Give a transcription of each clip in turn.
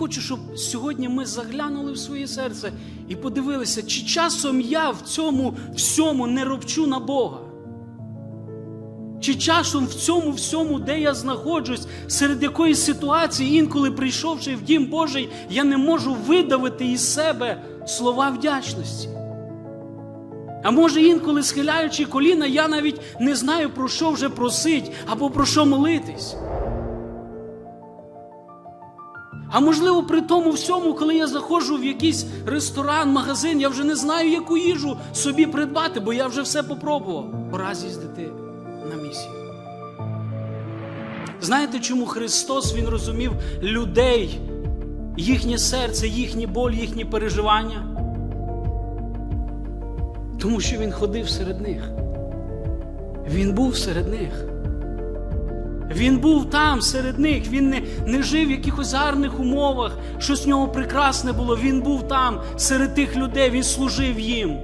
хочу, щоб сьогодні ми заглянули в своє серце і подивилися, чи часом я в цьому всьому не робчу на Бога. Чи часом в цьому всьому, де я знаходжусь, серед якоїсь ситуації, інколи прийшовши в дім Божий, я не можу видавити із себе слова вдячності. А може, інколи схиляючи коліна, я навіть не знаю, про що вже просить або про що молитись. А можливо, при тому всьому, коли я заходжу в якийсь ресторан, магазин, я вже не знаю, яку їжу собі придбати, бо я вже все попробував. Пора з'їздити на місію. Знаєте, чому Христос Він розумів людей, їхнє серце, їхні боль, їхні переживання? Тому що Він ходив серед них. Він був серед них. Він був там серед них, він не, не жив в якихось гарних умовах, щось в нього прекрасне було. Він був там серед тих людей, він служив їм.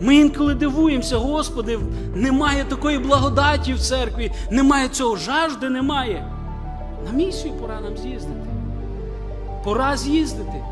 Ми інколи дивуємося, Господи, немає такої благодаті в церкві, немає цього жажди, немає. На місію пора нам з'їздити. Пора з'їздити.